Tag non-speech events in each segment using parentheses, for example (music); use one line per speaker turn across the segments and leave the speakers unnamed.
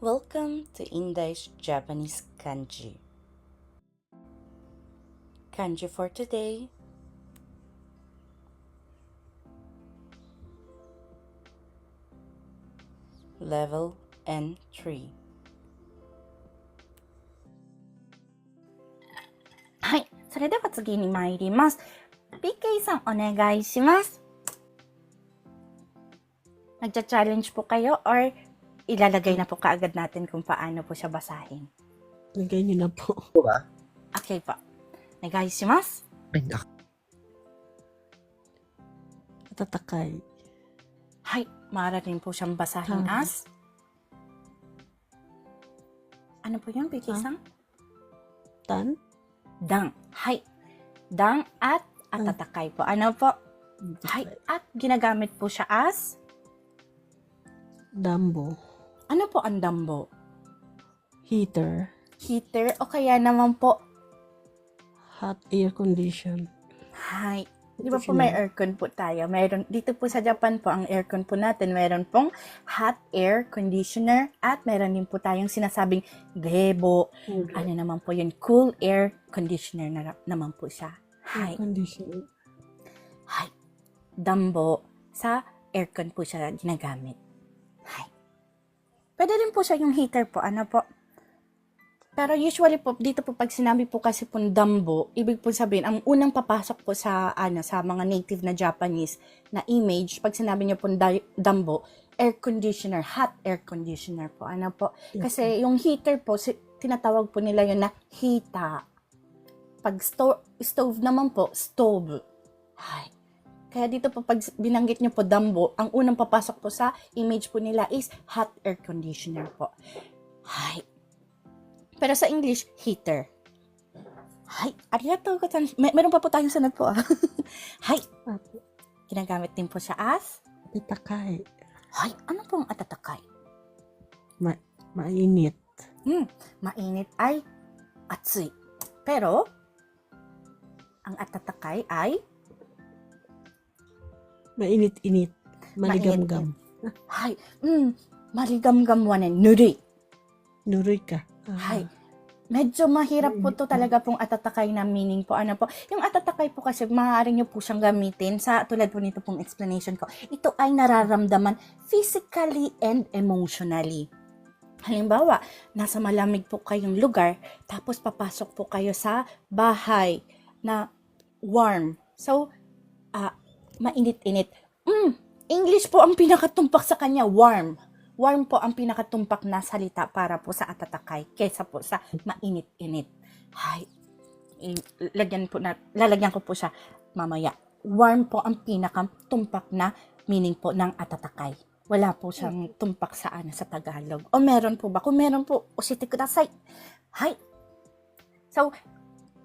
Welcome to Indish Japanese Kanji. Kanji for today. Level N3.
はい。それでは次に参ります。PK さん、お願いします。Nagcha-challenge po kayo or ilalagay na po kaagad natin kung paano po siya basahin.
Lagay niyo na po.
po ba?
Okay po. Nagay si mas.
Ay, nak-
Tatakay.
Hay, maaari rin po siyang basahin
Tama.
as. Ano po yun, PK san?
Tan.
Dang. Hay. Dang at atatakay po. Ano po? Hay. At ginagamit po siya as.
Dambo.
Ano po ang dambo?
Heater.
Heater o kaya naman po
Hot air condition.
Hi. Di ba po may aircon po tayo? Meron, dito po sa Japan po, ang aircon po natin, meron pong hot air conditioner at meron din po tayong sinasabing gebo. Ano naman po yun? Cool air conditioner na, naman po siya.
Air
Hi.
condition.
Hi. Dambo. Sa aircon po siya ginagamit. Pwede rin po siya yung heater po. Ano po? Pero usually po, dito po pag sinabi po kasi po dambo, ibig po sabihin, ang unang papasok po sa, ano, sa mga native na Japanese na image, pag sinabi niyo po da- dambo, air conditioner, hot air conditioner po. Ano po? Kasi yung heater po, si- tinatawag po nila yun na hita. Pag sto- stove naman po, stove. Ay. Kaya dito po pag binanggit niyo po dambo, ang unang papasok po sa image po nila is hot air conditioner po. Ay. Pero sa English, heater. Hay, arigato May, meron pa po tayong sunod po. ah. (laughs)
Apo.
ginagamit din po siya as.
Tatakay.
Hay, ano pong atatakay?
Mainit.
Hmm, mainit ay atsui. Pero, ang atatakay ay
Mainit-init. Maligam-gam.
hay, hmm, marigamgamwanen, nuri.
Nuroy ka. Ah,
Hay. Medyo mahirap po to talaga pong atatakay na meaning po. Ano po? Yung atatakay po kasi maaari nyo po siyang gamitin sa tulad po nito pong explanation ko. Ito ay nararamdaman physically and emotionally. Halimbawa, nasa malamig po kayong lugar, tapos papasok po kayo sa bahay na warm. So, ah, mainit-init. Mm, English po ang pinakatumpak sa kanya, warm warm po ang pinakatumpak na salita para po sa atatakay kaysa po sa mainit-init. Hay, i- lagyan po na, lalagyan ko po siya mamaya. Warm po ang pinakatumpak na meaning po ng atatakay. Wala po siyang tumpak sa ano sa Tagalog. O meron po ba? Kung meron po, usite kudasay. Hay. So,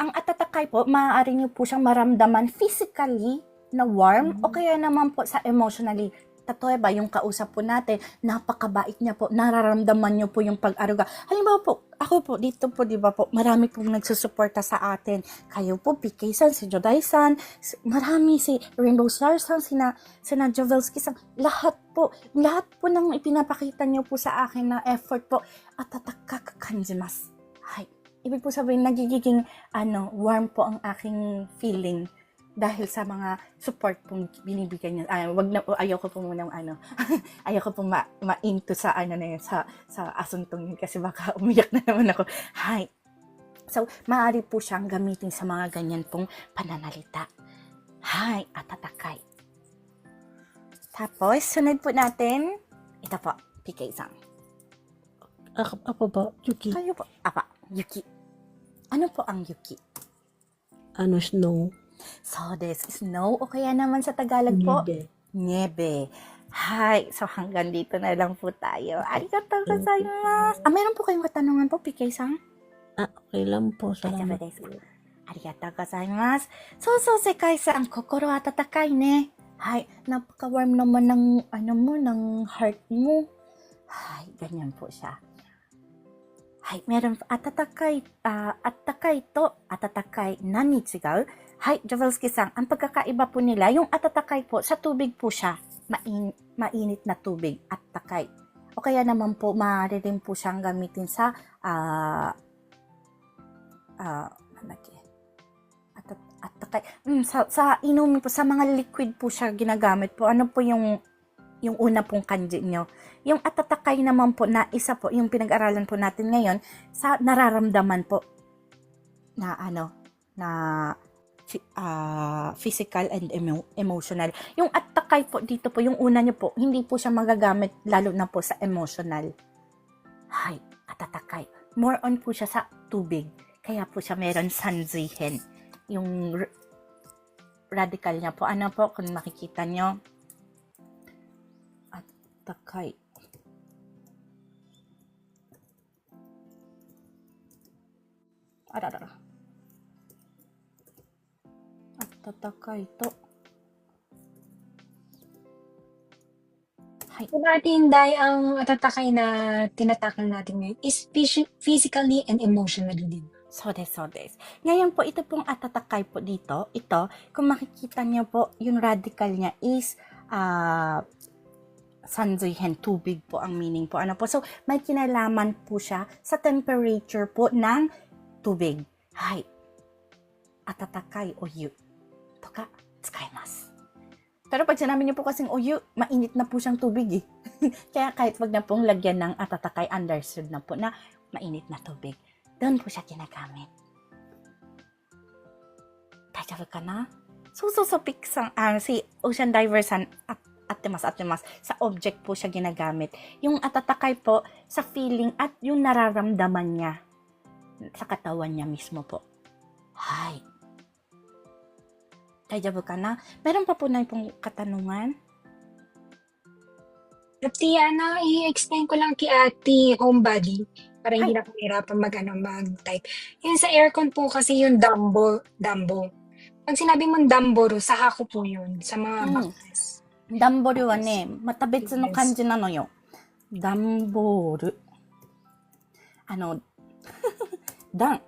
ang atatakay po, maaari niyo po siyang maramdaman physically na warm o kaya naman po sa emotionally Tatoeba, yung kausap po natin, napakabait niya po, nararamdaman niyo po yung pag-aruga. Halimbawa po, ako po, dito po, di ba po, marami pong nagsusuporta sa atin. Kayo po, PK-san, si Joday-san, si- marami si Rainbow Stars-san, sina, sina Jovelski-san, lahat po, lahat po ng ipinapakita niyo po sa akin na effort po, at tatakakakanjimas. Hay. Ibig po sabihin, nagiging, ano, warm po ang aking feeling dahil sa mga support pong binibigay niya. Ay, wag na ayaw ko po muna ano. (laughs) ayaw ko po ma, ma-into sa ano na yun, sa sa asuntong yun kasi baka (laughs) umiyak na naman ako. Hi. So, maaari po siyang gamitin sa mga ganyan pong pananalita. Hi, atatakay. Tapos, sunod po natin, ito po, PK-san.
Ako, ako ba? Yuki.
Kayo po, apa, Yuki. Ano po ang Yuki?
Ano, snow?
So, this snow o kaya naman sa Tagalog po,
Nibe.
Niebe. Hi. So, hanggang dito na lang po tayo. Arigatou gozaimasu. Ah, meron po kayong katanungan po, PK-san?
Ah, okay lang po.
Salamat
Salamat.
desu. Arigatou gozaimasu. So, so, sekai-san, kokoro atatakai ne. Hi. Napaka-warm naman ng, ano mo, ng heart mo. Hi. Ganyan po siya. Hi. Meron, atatakai, ah, atakai to, atatakai, nani chigau? Hi, Javelski-san, ang pagkakaiba po nila, yung atatakay po, sa tubig po siya, main, mainit na tubig, at takay. O kaya naman po, maaari rin po siyang gamitin sa, ah, malaki. At, at, at, mm, sa, sa inumin po, sa mga liquid po siya ginagamit po. Ano po yung, yung una pong kanji nyo? Yung atatakay naman po na isa po, yung pinag-aralan po natin ngayon, sa nararamdaman po na ano, na ah, physical and emo- emotional. Yung atakay po dito po, yung una nyo po, hindi po siya magagamit lalo na po sa emotional. Hay, atatakay. More on po siya sa tubig. Kaya po siya meron sanzihen. Yung radical niya po. Ano po, kung makikita nyo, atakay. Ararara. Atatakay to. Hay.
Kung natin dahil ang atatakay na tinatakal natin ngayon is phys- physically and emotionally din.
So des, so des. Ngayon po, ito pong atatakay po dito, ito, kung makikita niyo po, yung radical niya is, ah, sanzuihen, tubig po ang meaning po. Ano po? So, may kinalaman po siya sa temperature po ng tubig. Hay. Atatakay o yu. Ito ka, tsukaimasu. Pero pag sinabi niyo po kasing uyu, mainit na po siyang tubig eh. (laughs) Kaya kahit wag na pong lagyan ng atatakay, understood na po na mainit na tubig. Doon po siya ginagamit. Daijoubu ka na? So, so, so, piksang, ah, si Ocean Diver san, at, atimas, atimas, sa object po siya ginagamit. Yung atatakay po, sa feeling at yung nararamdaman niya sa katawan niya mismo po. Hay. Dajabu ka na? Meron pa po na pong katanungan?
Ate, ano, i-explain ko lang kay ate, homebody, para hindi na kumirapan mag, ano, mag-type. Yan sa aircon po kasi yung dumbo, dumbo. Pag sinabi mong damboru, sa hako po yun, sa mga
hmm.
boxes.
Damboru wa ne, matabetsu no kanji na no yo. Damboru. Ano, (laughs) dan,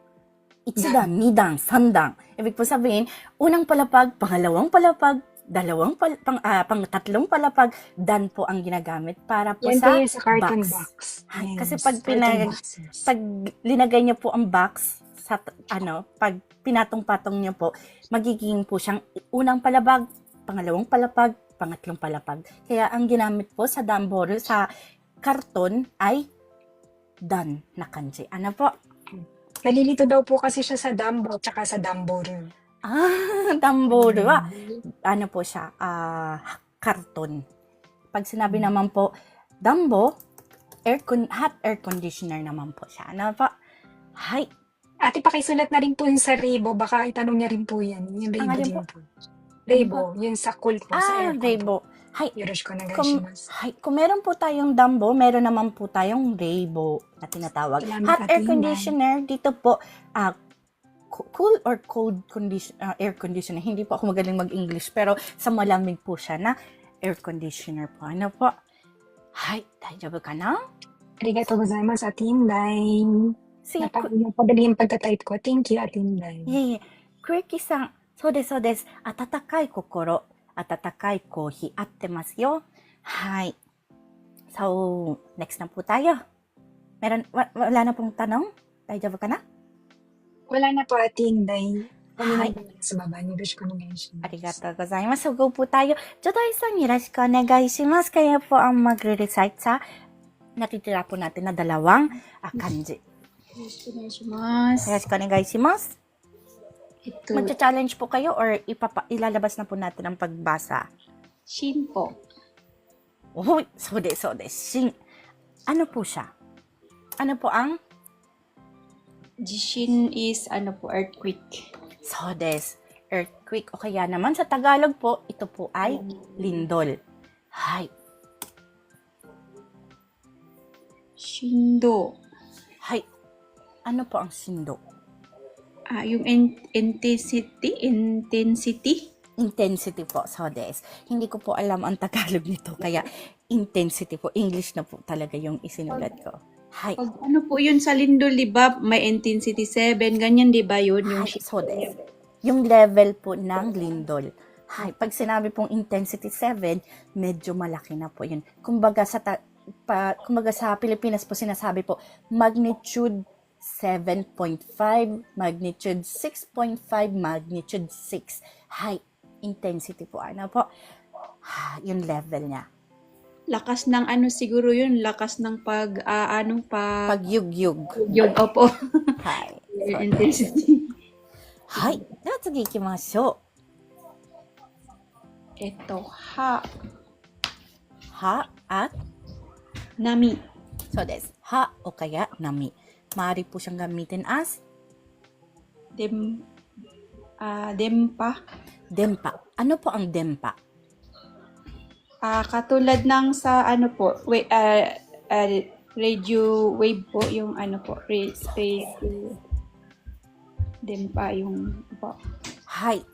1 2 3 dan. Ibig po sabihin, unang palapag, pangalawang palapag, dalawang pal- pang, uh, pang tatlong palapag dan po ang ginagamit para po sa,
po sa carton
box.
box.
Ay, kasi pag pinag pag linagay niyo po ang box sa ano, pag pinatong-patong niyo po, magiging po siyang unang palabag, pangalawang palapag, pangatlong palapag. Kaya ang ginamit po sa damboril sa karton ay dan na kanji. Ano po?
Nalilito daw po kasi siya sa Dumbo tsaka sa Dumboro.
Ah, (laughs) Damboro wa ano po siya, ah, karton. Pag sinabi naman po, Dambo, air con- hot air conditioner naman po siya. Ano po? Hay,
Ate, pakisulat na rin po yung sa Rebo. Baka itanong niya rin po yan. Yung Rebo
Ang alin
din
po?
po. Rebo, yun sa cool po. sa
ah,
aircon.
Rainbow. Hay,
Yoroshiku
Kung,
onegaishimasu.
hay, kung meron po tayong Dumbo, meron naman po tayong Rainbow na tinatawag.
Salamat,
Hot air
Ate
conditioner, dito po, ah, co- cool or cold condition, ah, air conditioner. Hindi po ako magaling mag-English, pero sa malamig po siya na air conditioner po. Ano po? Hay, daijoubu ka na?
Arigatou gozaimasu, Ate Inday.
Si,
Napa- Napadali yung pagka-type ko. Thank you, Ate Inday.
いえいえ、クエキさん、そうです、そうです。温かい心、 温かいコーヒー合ってますよ。はい。So, next na po tayo. Meron, wa- wala na pong tanong? Daijoubu ka na?
Wala na po, Ate Inday. Kami
Hi.
na lang sa baba. Yoroshiku onegaishimasu.
ありがとうございます。Go po tayo. Joday san,よろしくお願いします。Kaya po ang magre-recite sa natitira po natin na dalawang ah, kanji.
よろしくお願いします。
Yo o negai shimasu.
えっ ito.
Magcha-challenge po kayo or ipapa- ilalabas na po natin ang pagbasa?
Shin po.
Oh, so de. Shin. Ano po siya? Ano po ang?
Jishin is ano po, earthquake.
So des. Earthquake. O kaya naman sa Tagalog po, ito po ay lindol. Hay.
Shindo.
Hay. Ano po ang sindo?
Ah, yung in- intensity, intensity.
Intensity po. So des. Hindi ko po alam ang Tagalog nito. Kaya intensity po. English na po talaga yung isinulat ko. Hay.
Pag ano po yun sa lindol, di ba? May intensity 7, ganyan, di ba yun? Yung
Hay. So des. Yung level po ng lindol. Hay, pag sinabi pong intensity 7, medyo malaki na po yun. Kumbaga sa ta- pa, kumbaga sa Pilipinas po sinasabi po, magnitude 7.5, magnitude 6.5, magnitude 6. High intensity po. Ano po? Ah, yung level niya.
Lakas ng ano siguro yun, lakas ng pag, uh, anong pag...
Pagyugyug.
Pagyug, opo.
High. (laughs) So, intensity. High. Natsugi ikimashou.
Ito, ha.
Ha at?
Nami.
So, this. Ha o kaya nami. Maaari po siyang gamitin as
dem, ah, dempa.
dempa. Ano po ang dempa?
Ah, katulad ng sa ano po, wait, ah, ah, radio wave po, yung ano po, ra- radio, dempa yung po,
Hi.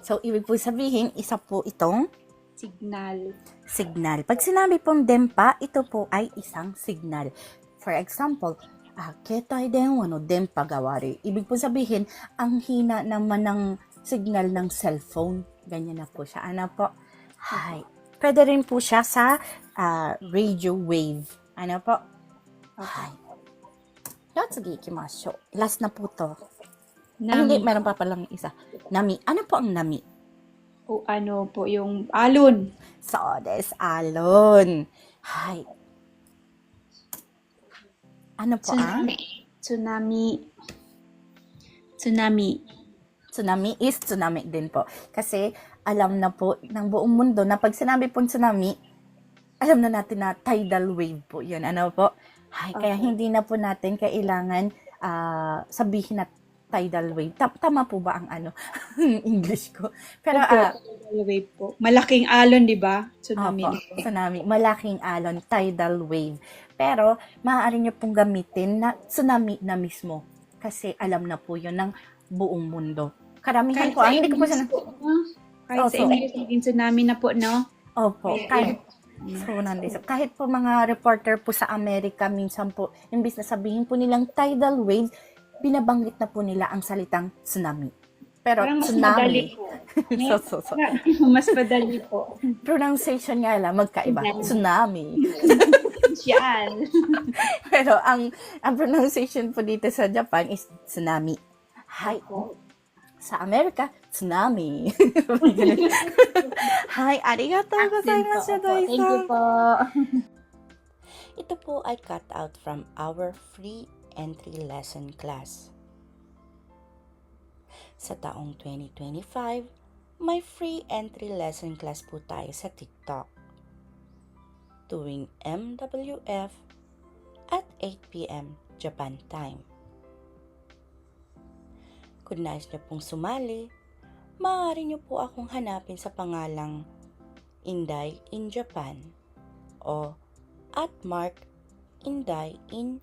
So, ibig po sabihin, isa po itong
signal.
signal. Pag sinabi pong dempa, ito po ay isang signal. For example, ah, ketai denwa no dempa gawari. Ibig po sabihin, ang hina naman ng signal ng cellphone. Ganyan na po siya. Ano po? Hi. Pwede rin po siya sa ah, radio wave. Ano po? Hi. Yatsugi ikimashou. Last na po to. Ay, hindi,
Nami,
meron pa palang isa. Nami. Ano po ang nami?
o ano po, yung alon.
So, des alon. Hi. Ano po ang?
Tsunami. Tsunami.
Tsunami is tsunami din po. Kasi alam na po ng buong mundo na pag sinabi pong tsunami, alam na natin na tidal wave po yun. Ano po? Kaya
Okay.
hindi na po natin kailangan ah, sabihin na tidal wave. Ta- tama po ba ang ano? (laughs) English ko. Pero
Opo,
ah,
tidal wave po. Malaking alon, di ba? Tsunami.
Opo, tsunami. Malaking alon, tidal wave. Pero, maaari nyo pong gamitin na tsunami na mismo. Kasi alam na po yun ng buong mundo. Karamihan
Kahit
po,
sa
ah, hindi ko po sana...
po, no? Kahit
Oh,
sa
so-
English, naging tsunami na po, no?
Opo,
Yes.
kahit So, nandito. Kahit po mga reporter po sa Amerika, minsan po, imbis na sabihin po nilang tidal wave, binabanggit na po nila ang salitang tsunami. Pero
Parang mas madali
tsunami.
po. (laughs)
so, so, so.
mas madali po.
Pronunciation nga lang, magkaiba. Tsunami. (laughs)
Yan. (laughs)
Pero ang ang pronunciation po dito sa Japan is tsunami. Hi. Sa Amerika, tsunami. Hi, arigatou gozaimasu,
Thank you po.
Ito po ay cut out from our free entry lesson class. Sa taong 2025, may free entry lesson class po tayo sa TikTok. Tuwing MWF at 8pm Japan time. Kung nais niyo pong sumali, maaari niyo po akong hanapin sa pangalang Inday in Japan o at Mark Inday in